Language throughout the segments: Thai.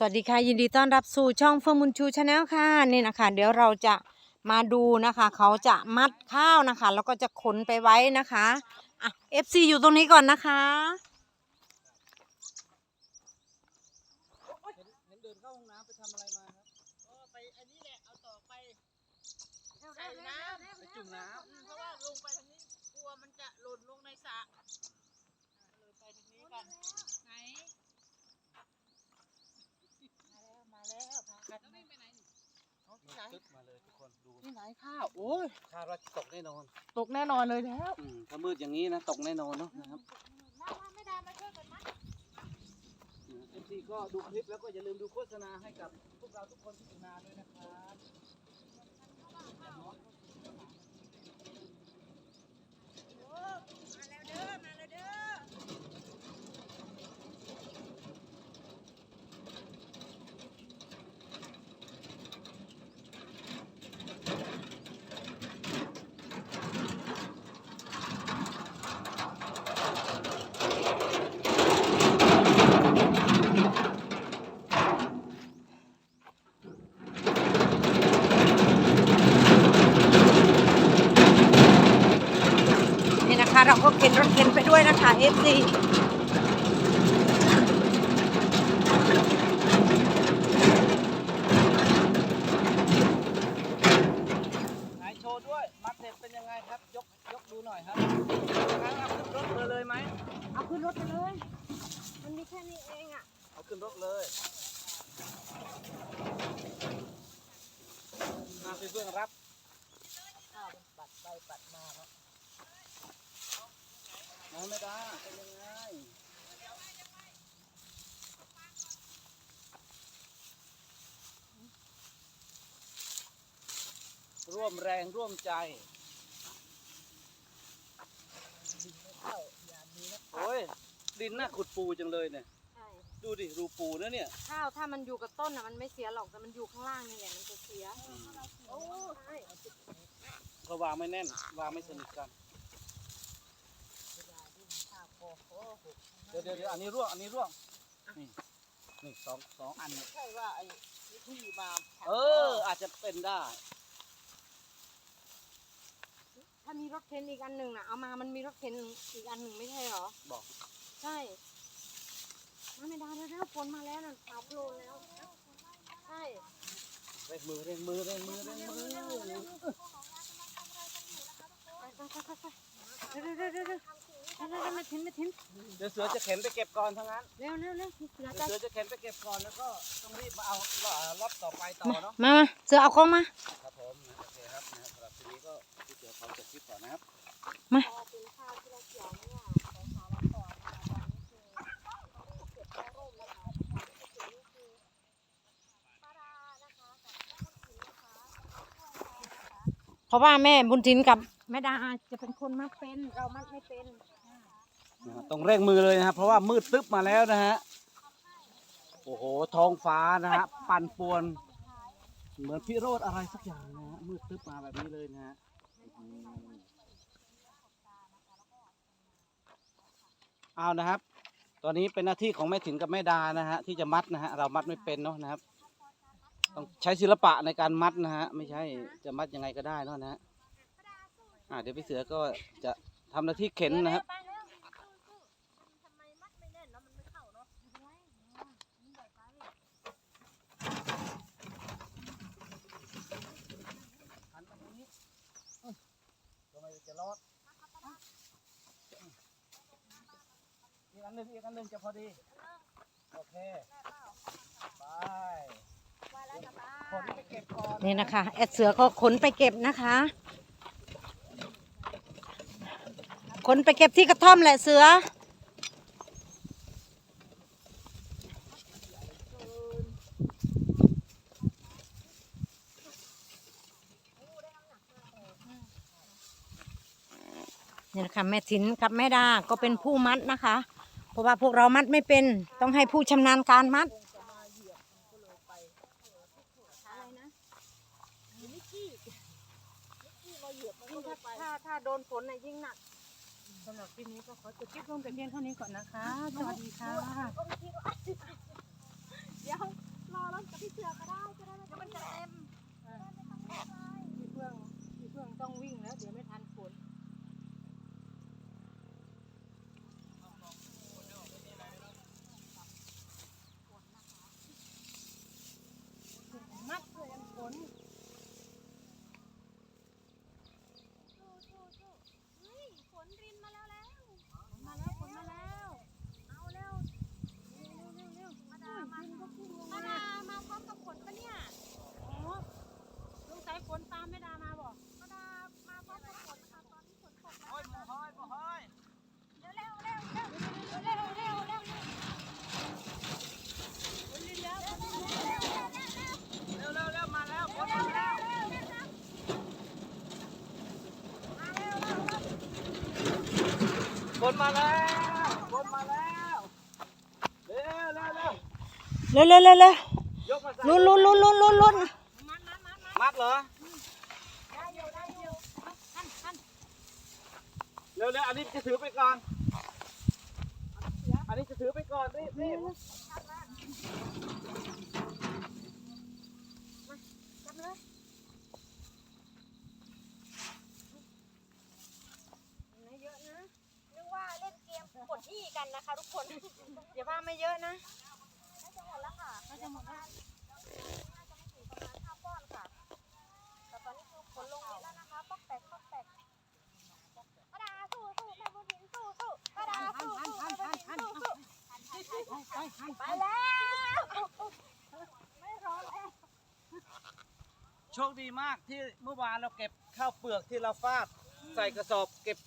สวัสดีค่ะยินดีต้อนรับสู่ช่องเฟิร์มุนชูชาแนลค่ะนี่นะคะ เดี๋ยวเราจะมาดูนะคะ เขาจะมัดข้าวนะคะ แล้วก็จะขนไปไว้นะคะอะ FC อยู่ตรงนี้ก่อนนะคะเห็นเดินเข้าห้องน้ำไปทำอะไรมาครับก็ไปอันนี้แหละเอาต่อไปใส่น้ำไปจุ่มน้อืมเพราะว่าลงไปทางนี้กลัวมันจะหล่นลงในสระอ่าเลยไปทางนี้กันไหนมาแล้วมาแล้วพากันแล้วไม่ไปไหนเอา ที่ไหนำตึ๊บมาเลยทุกคนดูที่ไหนข้าวโอ้ยคาดว่าจะตกแน่นอน ตกแน่นอนเลยแล้วอืมถ้ามืดอย่างนี้นะตกแน่นอนเนาะนะครับเอฟซีก็ดูคลิปแล้วก็อย่าลืมดูโฆษณาให้กับพวกเราทุกคนที่อยู่นาด้วยนะครับนี่นะคะ เราก็เข็นรถเข็นไปด้วยนะคะ FC ไหนโชว์ด้วย มัดเสร็จเป็นยังไงครับ ยกยกดูหน่อยครับงั้นเอาขึ้นรถมาเลยไหมเอาขึ้นรถไปเลย มันมีแค่นี้เองอะ เอาขึ้นรถเลยมาไปเบื้องรับข้าวมันปัดไปปัดมา เนาะน้องไม่ได้เป็นยังไงร่วมแรงร่วมใจข้าวอย่างนี้นะโอ้ยดินน่าขุดปูจังเลยเนี่ยใช่ดูดิรูปูนะเนี่ย ข้าวถ้ามันอยู่กับต้นอะมันไม่เสียหรอกแต่มันอยู่ข้างล่างนี่แหละมันจะเสียอืมโอ้ใช่เพราะวางไม่แน่น วางไม่สนิทกันข้าวโอ้โห เดี๋ยวเดี๋ยวเดี๋ยวอันนี้ร่วงอันนี้ร่วงนี่นี่สองสองอันเนี่ยใช่ว่าไอ้ที่มาเออ อาจจะเป็นได้ ถ้ามีรถเข็นอีกอันหนึ่งน่ะเอามามันมีรถเข็นอีกอันหนึ่งไม่ใช่เหรอ บอก ใช่มาไม่ได้แล้วฝนมาแล้วน่ะขาวโพลนแล้ว ใช่เร่งมือเร่งมือเร่งมือเร่งมือ ไปไปไปไป ไปเร็วเร็วเร็วเร็วเร็วเร็วเร็วม่ทิ้งม่ทิ้งเดี๋ยวเสือจะเข็นไปเก็บก่อนทั้งนั้นเร็วเร็วเร็วเสือเดี๋ยวใจเสือจะเข็นไปเก็บก่อนแล้วก็ต้องรีบมาเอารอบต่อไปต่อเนาะมามาเสือเอาของมาครับผมโอเคครับนะสำหรับทีนี้ก็พี่เสือขอจบคลิปก่อนนะครับมาเป็นข้าวที่เราเกี่ยวเนี่ยของสาวก่อนนะคะตอนนี้คือเก็บข้าวร่มนะคะเก็บนี่คือปลาร้านะคะกับแม่คนกินนะคะเพราะว่าแม่บุญทินกับ แม่ดาจะเป็นคนมัดเป็นเรามัดไม่เป็นนะฮะต้องเร่งมือเลยนะครับ เพราะว่ามืดตึ๊บมาแล้วนะฮะ โอ้โห ท้องฟ้านะฮะ ปั่นป่วน เหมือนพิโรธอะไรสักอย่างนะฮะ มืดตึ๊บมาแบบนี้เลยนะฮะอืมเอานะครับ ตอนนี้เป็นหน้าที่ของแม่ถิ่นกับแม่ดานะฮะที่จะมัดนะฮะ เรามัดไม่เป็นเนาะนะครับ ต้องใช้ศิลปะในการมัดนะฮะ ไม่ใช่จะมัดยังไงก็ได้เนาะนะฮะ อ่าเดี๋ยวพี่เสือก็จะทำหน้าที่เข็นนะครับทำไมมัดไม่แน่นเนาะมันไม่เข้าเนาะขันใหญ่ไปหันมาทางนี้จะรอดอีกอันหนึ่งอีกอันหนึ่งจะพอดี โอเค ไปนี่นะคะ แอดเสือก็ขนไปเก็บนะคะ ขนไปเก็บที่กระท่อมแหละเสือ นี่นะคะแม่ถินกับแม่ดาก็เป็นผู้มัดนะคะ เพราะว่าพวกเรามัดไม่เป็นต้องให้ผู้ชำนาญการมัดถ้าถ้าถ้าโดนฝนน่ะยิ่งหนัก สำหรับคลิปนี้ก็ขอจบคลิปลงแต่เพียงเท่านี้ก่อนนะคะ สวัสดีค่ะเดี๋ยวรอรถกับพี่เสือก็ได้จะได้ไม่ต้องมัเต็ม มาแล้วฝนมาแล้วเร็วเร็วเร็วเร็วเร็วเร็วเร็วยกมาใส่ลุ้นลุ้นลุ้นลุ้นลุ้นลุ้นมัดเหรอเร็วเร็วอันนี้จะถือไปก่อน อันนี้จะถือไปก่อนรีบรีบ เยอะนะนึกว่าเล่นเกมกดที่กั นนะคะทุกคนอย่าว่าไม่เยอะนะน่าจะหมดแล้วค่ะน่าจะหมดแล้วน่าจะไม่ถึงประมาณห้าก้อนค่ะแต่ตอนนี้คือฝนลงเยอะแล้วนะคะป๊อกแตกป๊อกแตกป้าดาสู้สู้แม่บุญหินสู้สู้ป้าดาสู้สู้แม่บุญหินสู้สู้ไปไปไปไปแล้วไม่รอแล้วโชคดีมากที่เมื่อวานเราเก็บข้าวเปลือกที่เราฟาด ใส่กระสอบเก็บ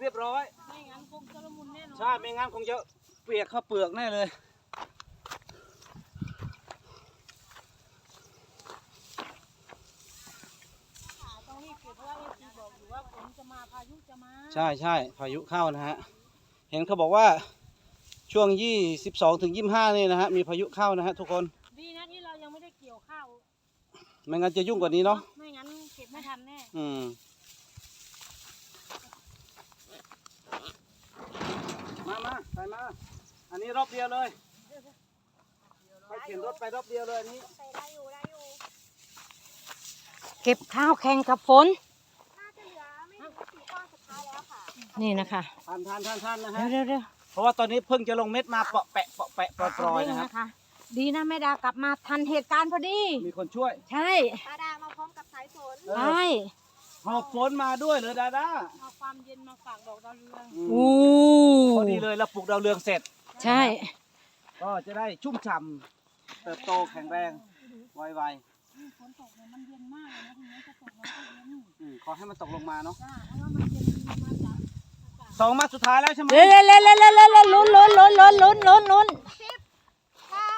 เรียบร้อย ไม่งั้นคงจะละมุนแน่นอน ใช่ไม่งั้นคงจะเปียกข้าวเปลือกแน่เลย ต้องรีบเก็บเพราะว่าเอฟซีบอกอยู่ว่าฝนจะมาพายุจะมาใช่ใช่พายุเข้านะฮะ เห็นเขาบอกว่าช่วง 22ถึง25 นี่นะฮะ มีพายุเข้านะฮะทุกคน ดีนะที่เรายังไม่ได้เกี่ยวข้าวไม่งั้นจะยุ่งกว่านี้เนาะ ไม่งั้นเก็บไม่ทันแน่ อืม มามา ใส่มา อันนี้รอบเดียวเลยไปเข็นรถไปรอบเดียวเลยอันนี้ใส่ได้อยู่ได้อยู่เก็บข้าวแข่งกับฝน น่าจะเหลือไม่ถึงสี่ก้อนสุดท้ายแล้วค่ะนี่นะคะทันทันทันทันนะเร็ฮะวเร็วเร็วเพราะว่าตอนนี้เพิ่งจะลงเม็ดมาเปาะแปะเปาะแปะปลอยๆนะครับนะคะดีนะแม่ดากลับมาทันเหตุการณ์พอดี มีคนช่วย ใช่ป้าดามาพร้อมกับสายฝน เออ ใช่ หอบฝนมาด้วยเหรอดาด้าเอาความเย็นมาฝากดอกดาวเรืองอืมอู้พอดีเลยเราปลูกดาวเรืองเสร็จ ใช่ ก็จะได้ชุ่มฉ่ำเติบโตแข็งแรงไวฝนตกเนี่ยมันเย็นมากเลยนะทีนี้จะตกแล้วก็เย็นๆอืมขอให้มันตกลงมาเนาะจ้าเพราะว่ามันเย็นมาจากอากาศสองมาสุดท้ายแล้วใช่ไหมเร็วเร็วเร็วเร็วเร็วเร็วเร็วลุ้นลุ้นลุ้นลุ้นลุ้นลุ้นลุ้นสิบเก้า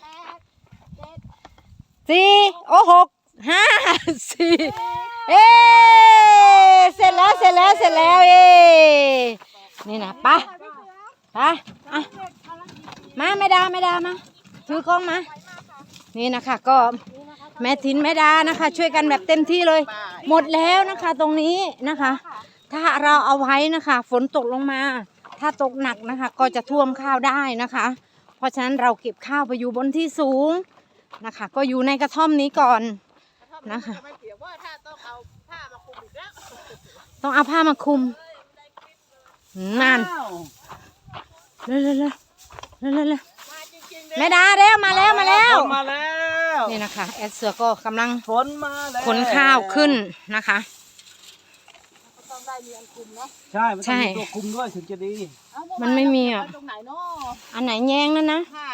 แปดเจ็ดสี่โอ้หกห้าสี่ เอ๊เสร็จแล้วเสร็จแล้วเสร็จแล้วเอ๊นี่นะปะค่ะอะมาไม่ดาไม่ดามาถือกล้องมา นี่นะคะก็แม่ทินแม่ดานะคะ ช่วยกันแบบเต็มที่เลย หมดแล้วนะคะตรงนี้นะคะ ถ้าเราเอาไว้นะคะ ฝนตกลงมา ถ้าตกหนักนะคะ ก็จะท่วมข้าวได้นะคะ เพราะฉะนั้นเราเก็บข้าวไปอยู่บนที่สูงนะคะ ก็อยู่ในกระท่อมนี้ก่อนนะคะ ว่าถ้าต้องเอาผ้ามาคลุมอีกแล้วต้องเอาผ้ามาคลุมนั่นอ้าวเร็วเร็วเร็วเร็วเร็วเร็วมาจริงๆเลยแม่ดาเร็วมาแล้วมาแล้วฝนมาแล้วนี่นะคะ แอดเสือก็กำลังฝนมาแล้วขนข้าวขึ้นนะคะต้องได้มีอันคลุมเนาะใช่มันใช่ต้องมีตัวคุมด้วยถึงจะดีเอามันไม่มีอะตรงไหนเนาะอันไหนแยงนั่นนะผ้า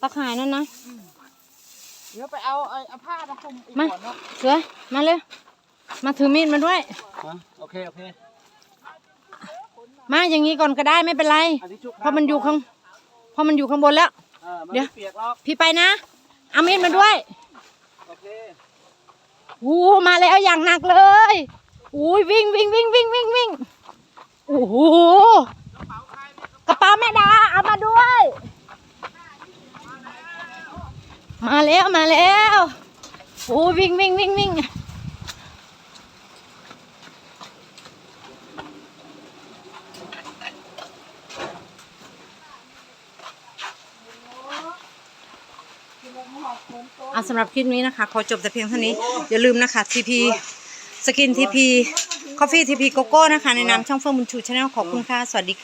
ตะข่ายนั่นนะ เดี๋ยวไปเอาเอาเอาผ้ามาคลุมอีกมาก่อนเนาะเสือมาเร็วมาถือมีดมาด้วย ฮะโอเคโอเคมาอย่างนี้ก่อนก็ได้ไม่เป็นไร อันนี้ชุบเพราะมันอยู่ข้างเพราะมันอยู่ข้างบนแล้ว เออมันเดี๋ยวไม่เปียกหรอกพี่ไปนะ เอามีดมาด้วยโอเคอู้มาแล้วอย่างหนักเลยอู้ยวิ่งวิ่งวิ่งวิ่งวิ่งวิ่งโอ้โหกระเป๋าแม่ดาเอามาด้วย มาแล้วมาแล้วโอ้วิ่งวิ่งวิ่งวิ่งเอาสำหรับคลิปนี้นะคะ ขอจบแต่เพียงเท่านี้ อย่าลืมนะคะ TP สกิน TP คอฟฟี่ TP โกโก้นะคะ ในนามช่องเฟิร์มบุญชูชาแนลขอบคุณค่ะ สวัสดีค่ะ